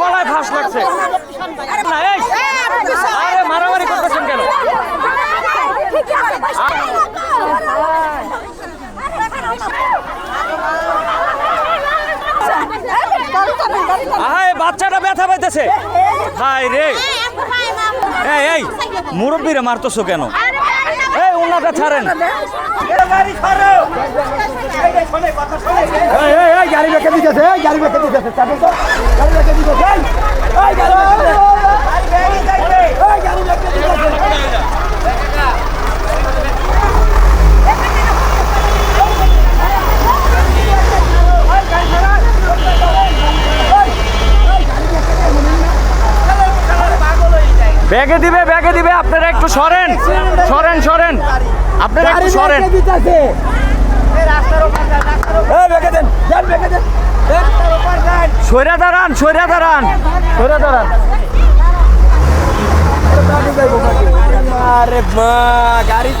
গলায় ফাঁস লাগছে। আরে মারামারি করতেছেন কেন? আহাই বাচ্চাটা ব্যথা পাইতেছে। হাই রে। এই এই মুরব্বীরে মারতেছো কেন? উন্নাটা ছাড়েন। গাড়ি রেখে দিতেছে গাড়ি রেখে দিতেছে গাড়ি রেখে দিতেছে গাড়ি দিতেছে। ব্যাগে দিবে ব্যাগে দিবে আপনারা একটু সরেন। আপনারা একটু গাড়ি সরেন। সৈরা দাঁড়ান সৈরা দাঁড়ান। সৈরা দাঁড়ান। আরে মা গাড়ি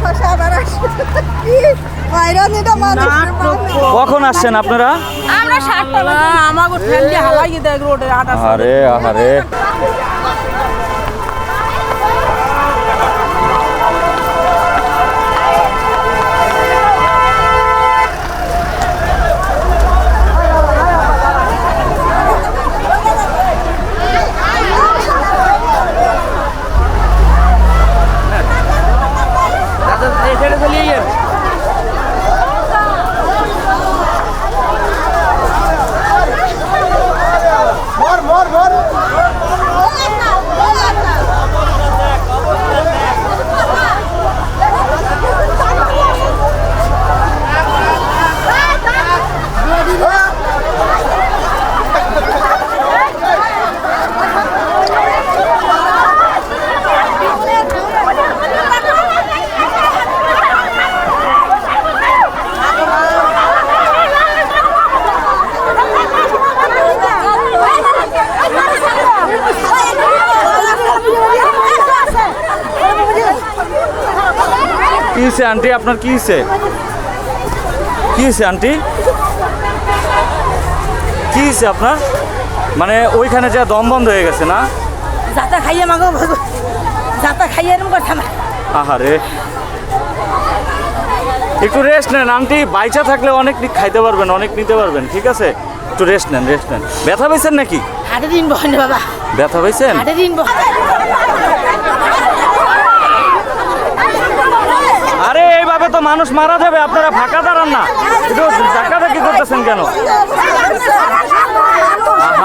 আবার মানুষ। কখন আসছেন আপনারা? আমরা সাতটা আমাকে ফ্যামিলি হালাই দেয় রোডে আটা আরে আরে মর, মর, মর। কি হয়েছে আন্টি? আপনার কি হয়েছে কি হয়েছে আন্টি? কি হয়েছে আপনার? মানে ওইখানে যা দম বন্ধ হয়ে গেছে না? যাতা খাইয়ে মাগো যাতা খাইয়ে এরকম কথা না আহারে। একটু রেস্ট নেন আন্টি। বাইচা থাকলে অনেক খাইতে পারবেন অনেক নিতে পারবেন ঠিক আছে? একটু রেস্ট নেন রেস্ট নেন। ব্যথা পাইছেন নাকি? হাটে দিন বহেন বাবা। ব্যথা পাইছেন? হাটে দিন বহেন আরে এইভাবে তো মানুষ মারা যাবে আপনারা ফাঁকা দাঁড়ান না একটু ধাক্কাধাক্কি করতেছেন কেন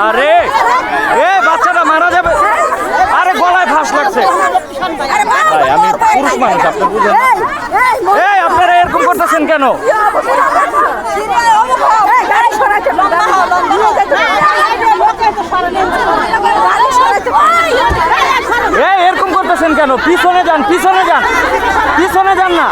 আরে এ বাচ্চাটা মারা যাবে আরে গলায় ফাঁস লাগছে ভাই আমি পুরুষ মানুষ আপনি বুঝেন এই আপনারা এরকম করতেছেন কেন এই এরকম করতেছেন কেন পিছনে যান পিছনে যান পিছনে যান না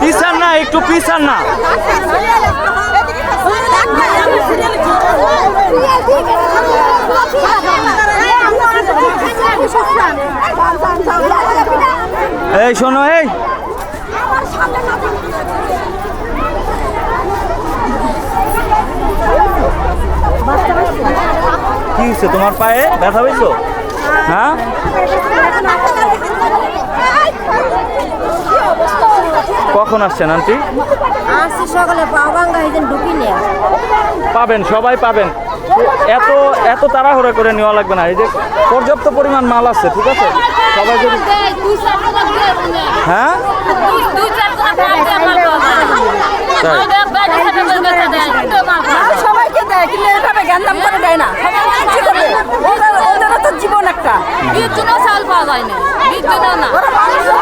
পিছান না একটু পিছান না এই শোনো এই। কি হয়েছে? তোমার পায়ে ব্যথা হয়েছো? হ্যাঁ? কখন আসছেন আন্টি? আসছি সকালে পাবেন সবাই পাবেন। এত এত তাড়াহুড়া করে নেওয়া লাগবে না। এই যে পর্যাপ্ত পরিমাণ মাল আছে ঠিক আছে? সবাই যদি হ্যাঁ? সবাইকে দেয় কিন্তু এইভাবে জ্ঞানদাম করে দেয় না। ওদের তো জীবন একটা। বিদ্যুৎও চাল পাওয়া যায় না বিদ্যুৎও না। ওরা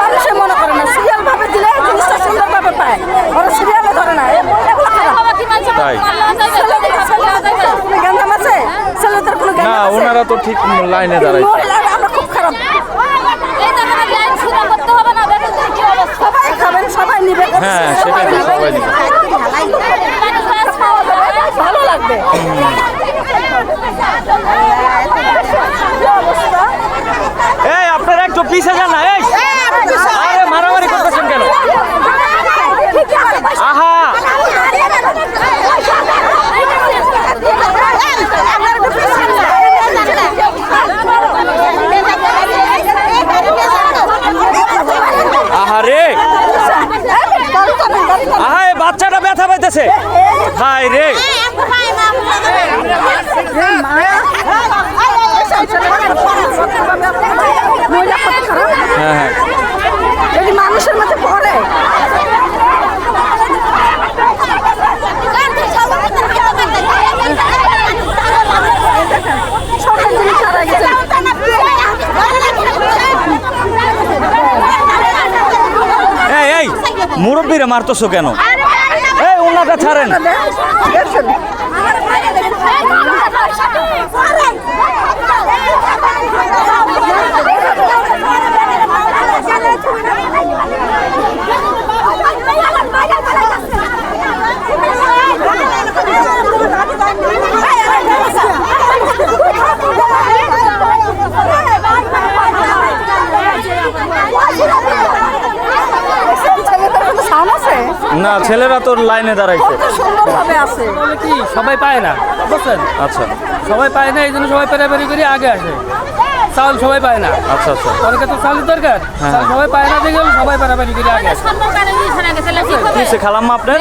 মানুষের মনে করে না সিরিয়াল ভাবে দিলে জিনিসটা সুন্দর ভাবে পায়। ওরা সিরিয়ালে ধরে না তাই। জ্ঞানদাম খুব খারাপ। সবাই নিবে। হ্যাঁ সেটাই সবাই নিবে। লাগবে এই আপনারা একটু পিছে যান না এই। আরে মারামারি করতেছেন কেন? আহা আহা রে আহা এই বাচ্চাটা ব্যথা পাইতেছে হাই রে। হ্যাঁ হ্যাঁ। মানুষের মধ্যে পড়ে এই এই মুরব্বীরে মারতেছো কেন? ওনাটা ছাড়েন। দেখছেন ছেলেটার আছে? না ছেলেরা তো লাইনে দাঁড়াইছে। কত সুন্দরভাবে আছে। বলে কি সবাই পায় না? বুঝছেন? আচ্ছা। সবাই পায় না এই জন্য সবাই পেরাপারি করে আগে আসে। চাউল সবাই পায় না। আচ্ছা আচ্ছা। অনেকে তো চাউলের দরকার। চাউল সবাই পায় না দেখে সবাই পেরাপারি করে আগে আসে। খালাম্মা আপনার?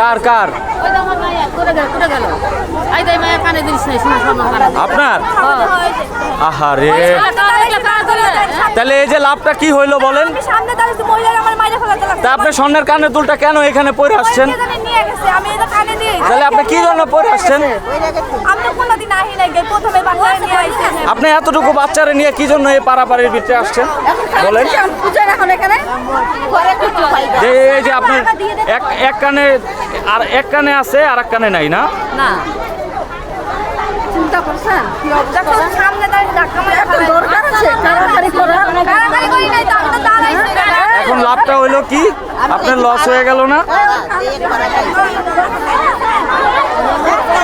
কারে কার? তাহলে এই যে লাভটা কি হইল বলেন? তা আপনি স্বর্ণের কানের দুলটা কেন এখানে পরে আসছেন? তাহলে আপনি কি জন্য পরে আসছেন? আমি কোনোদিন আহি নাই প্রথমে বাংলায় নিয়ে আপনি এতটুকু বাচ্চারা নিয়ে কি জন্য এই পাড়াপাড়ির ভিতরে আসছেন বলেন এই যে আপনার এক এক কানে আর এক কানে আছে আর এক কানে নাই না না চিন্তা করছেন দেখো সামনে দাঁড়িয়ে ধাক্কা মারা একটা দরকার আছে কারাকারি করা কারাকারি করি নাই তো আমি তো এখন লাভটা হইল কি আপনার লস হয়ে গেল না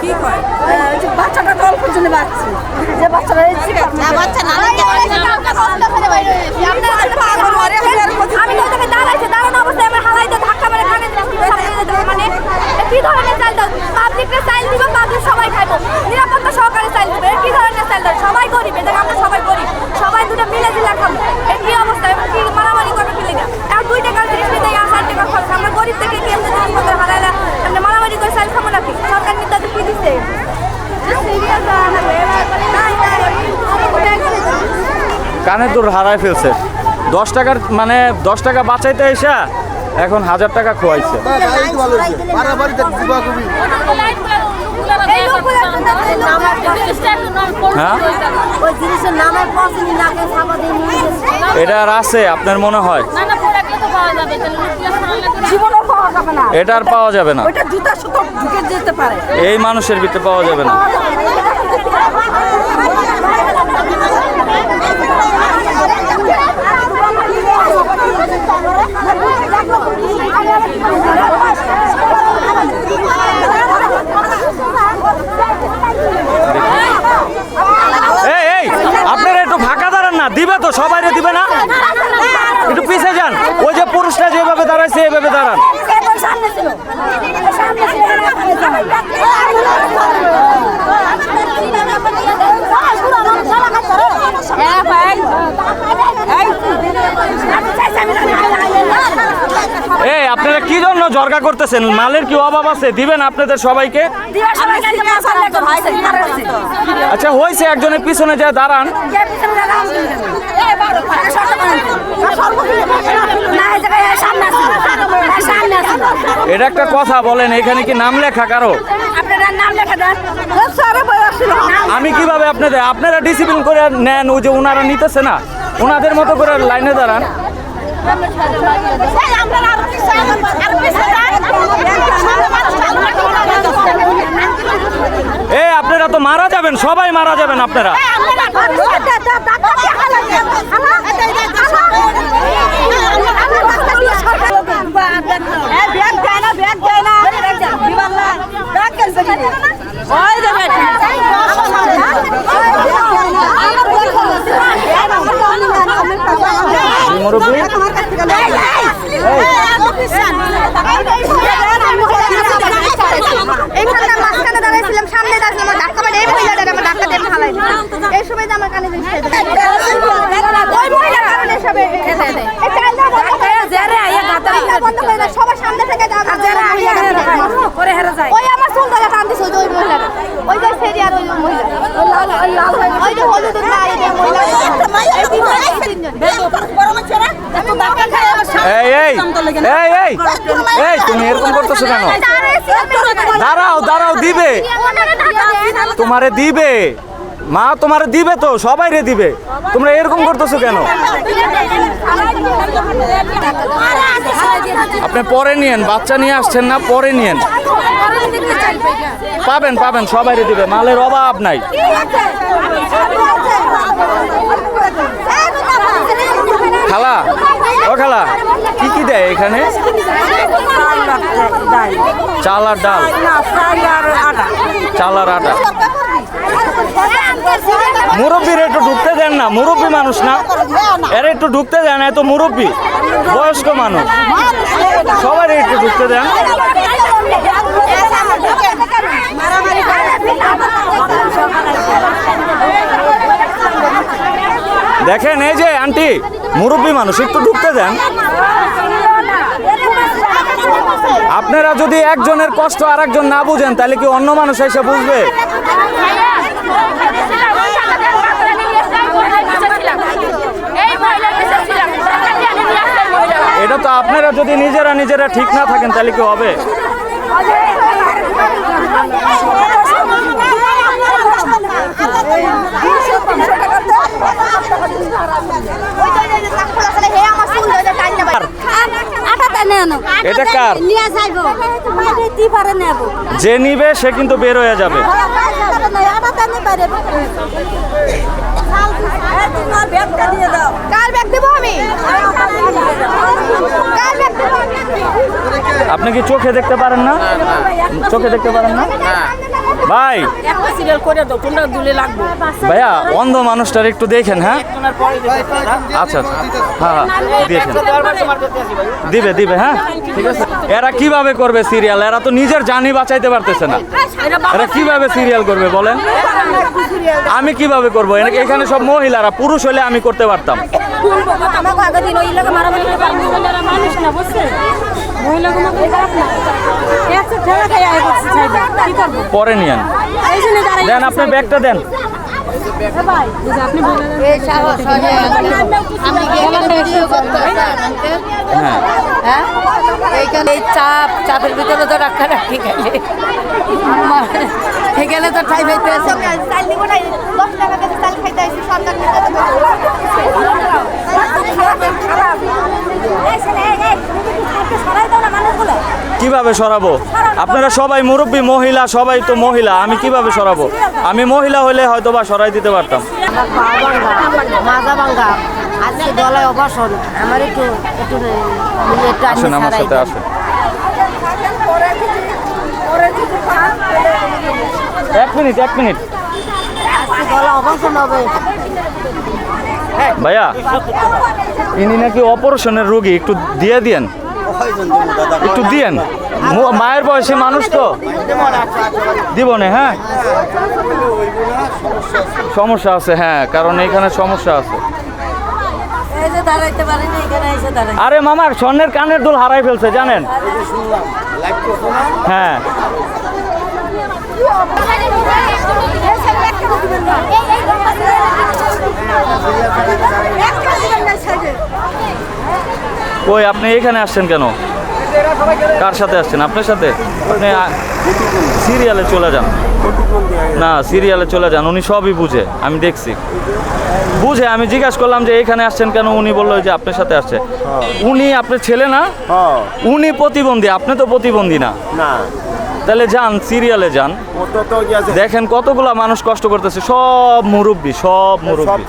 কি কয় ওই যে বাচ্চাটা গল্পের জন্য বাচ্চি যে বাচ্চাটা এই যে আমি তো ওটাকে দাঁড়াইছি দাঁড়ানো অবস্থায় আমার হালাইতে ধাক্কা মেরে কানে সামনে যেতে হবে। মানে এ কি ধরনের চাল দাও পাবলিককে চাইল দিব পাবলিক সবাই খাইবো নিরাপত্তা সহকারে চাইল দিবে এ কি ধরনের চাইল দাও সবাই গরিব এটা আমরা সবাই গরিব সবাই দুটো মিলে দিলে খাব এ কি অবস্থা এবার কি মারামারি করবে ফেলে না এখন দুই টাকার জিনিস নিতে গিয়ে আসার টাকা খরচ আমরা গরিব থেকে কি এমনি জিনিসপত্র হারাইলা আমরা মারামারি করে চাইল খাব নাকি সরকার নিতে তো কি দিচ্ছে কানের দুল হারায় ফেলছে। দশ টাকার মানে দশ টাকা বাঁচাইতে এসা এখন হাজার টাকা খোয়াইছে। হ্যাঁ? এটা আর আছে আপনার মনে হয়? না না প্রোডাক্ট তো পাওয়া যাবে তাহলে লুকিয়ে শোনালে তো জীবনও পাওয়া যাবে না। এটা আর পাওয়া যাবে না। এই মানুষের ভিতরে পাওয়া যাবে না এই এই আপনারা একটু ফাঁকা দাঁড়ান না দিবে তো সবাই দিবে না একটু পিছিয়ে যান ওই যে পুরুষরা যেভাবে দাঁড়াইছে এইভাবে দাঁড়ান সামনে ছিল সামনে ছিল হ্যাঁ ভাই এই আপনারা কি জন্য জর্গা করতেছেন? মালের কি অভাব আছে? দিবেন আপনাদের সবাইকে? আচ্ছা হয়েছে একজনের পিছনে যায় দাঁড়ান। এটা একটা কথা বলেন এখানে কি নাম লেখা কারও? আমি কীভাবে আপনাদের আপনারা ডিসিপ্লিন করে নেন ওই যে ওনারা নিতেছে না? ওনাদের মতো করে লাইনে দাঁড়ান। এই আপনারা তো মারা যাবেন, সবাই মারা যাবেন আপনারা মুরব্বী? এইখানে মাঝখানে দাঁড়াইছিলাম সামনে দাঁড়াইছিলাম আমার ধাক্কা মারে এই মহিলাটা আমার ধাক্কা দিয়ে ফালাই দিল এই সময় যে আমার কানে জিনিস খেয়ে দেয়। ওই মহিলার কারণে সব এই- এই চালটা বন্ধ করে দাও। চালটা বন্ধ করে দাও। সবার সামনে থেকে দাও। ওই আমার চুল ধরে টান দিছে, ওই যে ওই মহিলাটা। ওই যে সেরি আর ওই মহিলা। ওই যে হলুদের গায়ে যে মহিলা। এই তিনজন, এই তিনজন। এই এই এই এই, তুমি এরকম করতেছো কেন? দাঁড়াও দাঁড়াও, দিবে। তোমারে দিবে। মা তোমারে দিবে তো সবাই রে দিবে। তোমরা এরকম করতেছো কেন? আপনি পরে নিয়েন, বাচ্চা নিয়ে আসছেন না, পরে নিয়েন। পাবেন পাবেন সবাই রে দিবে, মালের অভাব নাই। খালা? ও খালা, কি কি দেয় এখানে? চাল আর ডাল। চাল আর আটা। মুরব্বীর একটু ঢুকতে দেন না, মুরব্বী মানুষ না। এর একটু ঢুকতে দেন, এত মুরব্বী, বয়স্ক মানুষ। সবাই একটু ঢুকতে দেন। দেখেন এই যে আন্টি, মুরব্বী মানুষ, একটু ঢুকতে দেন। আপনারা যদি একজনের কষ্ট আর একজন না বুঝেন, তাহলে কি অন্য মানুষ এসে বুঝবে? এটা তো আপনারা যদি নিজেরা নিজেরা ঠিক না থাকেন, তাহলে কি হবে? যে নিবে, সে কিন্তু বের হয়ে যাবে। আপনি কি চোখে দেখতে পারেন না? চোখে দেখতে পারেন না? ভাই। একটা সিরিয়াল করে দাও কোনটা দুলে লাগবে। ভাইয়া অন্ধ মানুষটার একটু দেখেন হ্যাঁ? আচ্ছা আচ্ছা। হ্যাঁ হ্যাঁ দিবে দিবে হ্যাঁ? ঠিক আছে। এরা কীভাবে করবে সিরিয়াল এরা তো নিজের জানি বাঁচাইতে পারতেছে না। এরা কীভাবে সিরিয়াল করবে বলেন? আমি কীভাবে করব? এখানে সব মহিলারা পুরুষ হলে আমি করতে পারতাম। পরে নিয়েন দেন আপনি ব্যাগটা দেন। হ্যাঁ। এইখানে চাপ চাপের ভিতরে তো রাখা রাখি গেলে এখানে তো ঠাই পাইতে আছে। খাইতে সন্তান কীভাবে সরাবো? আপনারা সবাই মুরব্বী মহিলা সবাই তো মহিলা। আমি কীভাবে সরাবো? আমি মহিলা হলে হয়তো বা সরাই দিতে পারতাম। মাজা আজকে গলায় অপারেশন আমার একটু একটু একটু আসেন আমার সাথে আসেন। এক মিনিট এক মিনিট। ভাইয়া, ইনি নাকি অপারেশনের রোগী, একটু দিয়ে দিয়েন। একটু দিয়েন। মায়ের বয়সী মানুষ তো। দিব না হ্যাঁ? সমস্যা আছে হ্যাঁ কারণ এখানে সমস্যা আছে। আরে মামা, স্বর্ণের কানের দুল হারাই ফেলছে, জানেন? হ্যাঁ। কই আপনি এখানে আসছেন কেন? কার সাথে আসছেন? আপনার সাথে? আপনি সিরিয়ালে চলে যান। না সিরিয়ালে চলে যান উনি সবই বুঝে আমি দেখছি। বুঝে আমি জিজ্ঞাসা করলাম যে এখানে আসছেন কেন? উনি বলল যে আপনার সাথে আসছে। উনি আপনার ছেলে না? উনি প্রতিবন্ধী আপনি তো প্রতিবন্ধী না। তাহলে যান সিরিয়ালে যান দেখেন কতগুলা মানুষ কষ্ট করতেছে সব মুরব্বী সব মুরব্বী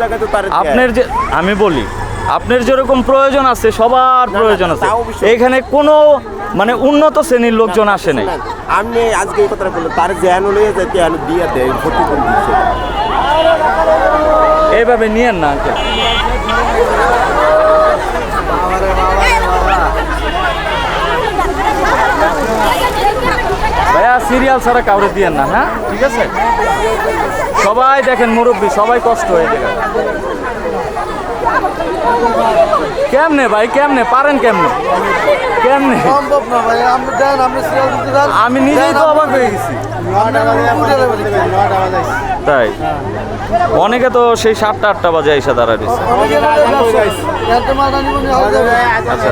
আপনার যে আমি বলি আপনার যেরকম প্রয়োজন আছে সবার প্রয়োজন আছে এখানে কোনো মানে উন্নত শ্রেণির লোকজন আসে নাই আপনি আজকে এই কথাটা বললেন তার জ্ঞান লইয়া যাতে আমি দিয়ে দেয় এইভাবে নিয়েন না ভাইয়া সিরিয়াল ছাড়া কাউরে দিয়েন না হ্যাঁ? ঠিক আছে? সবাই দেখেন মুরব্বী সবাই কষ্ট হয়ে যাবে কেমনে ভাই কেমনে? পারেন কেমনে? কেমনে? সম্ভব না ভাই আপনি দেন আপনি সিরিয়াল দিতে আমি নিজেই তো অবাক হয়ে গেছি। তাই? অনেকে তো সেই সাতটা আটটা বাজে এসে দাঁড়া দিচ্ছে মানে আচ্ছা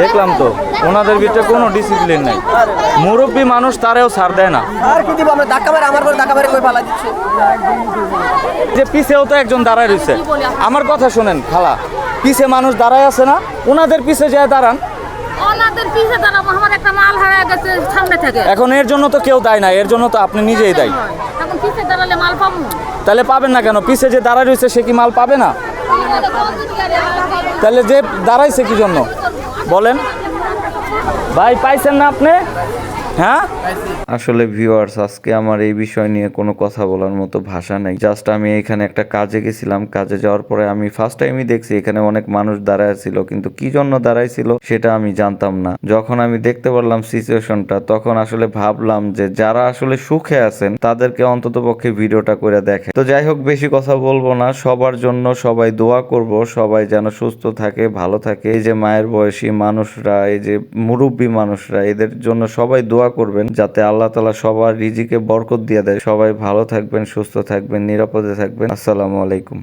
দেখলাম তো ওনাদের ভিতরে কোনো ডিসিপ্লিন নাই। মুরব্বী মানুষ তারেও ছাড় দেয় না। আর কি দিব আমরা ধাক্কা মারে আমার পরে ধাক্কা মারে কই পালা দিচ্ছে? যে পিছেও তো একজন দাঁড়ায় রয়েছে। আমার কথা শোনেন খালা পিছে মানুষ দাঁড়ায় আছে না? ওনাদের পিছে যায় দাঁড়ান। ওনাদের পিছে আমার একটা মাল হারা গেছে সামনে থেকে। এখন এর জন্য তো কেউ দায় না এর জন্য তো আপনি নিজেই দায়ী। এখন পিছে দাঁড়ালে মাল পাবো। তাহলে পাবেন না কেন? পিছে যে দাঁড়ায় রয়েছে সে কি মাল পাবে না? তাহলে যে দাঁড়াইছে কি জন্য? বলেন। ভাই পাইছেন না আপনি? হ্যাঁ? আসলে ভিউয়ার্স আজকে আমার এই বিষয় নিয়ে কোনো কথা বলার মতো ভাষা নেই। জাস্ট আমি এখানে একটা কাজে গেছিলাম। কাজে যাওয়ার পরে আমি ফার্স্ট টাইমই দেখছি, এখানে অনেক মানুষ দাঁড়ায় ছিল, কিন্তু কি জন্য দাঁড়ায় ছিল সেটা আমি জানতাম না। যখন আমি দেখতে পারলাম সিচুয়েশনটা তখন আসলে ভাবলাম যে যারা আসলে সুখে আছেন, তাদেরকে অন্তত পক্ষে ভিডিওটা করে দেখে তো যাই হোক, বেশি কথা বলব না। সবার জন্য সবাই দোয়া করব, সবাই যেন সুস্থ থাকে, ভালো থাকে। এই যে মায়ের বয়সী মানুষরা, এই যে মুরব্বী মানুষরা, এদের জন্য সবাই দোয়া করবেন যাতে আল্লাহ তালা সবার রিজিকে বরকত দিয়ে দেয়। সবাই ভালো থাকবেন, সুস্থ থাকবেন, নিরাপদে থাকবেন। আসসালামু আলাইকুম।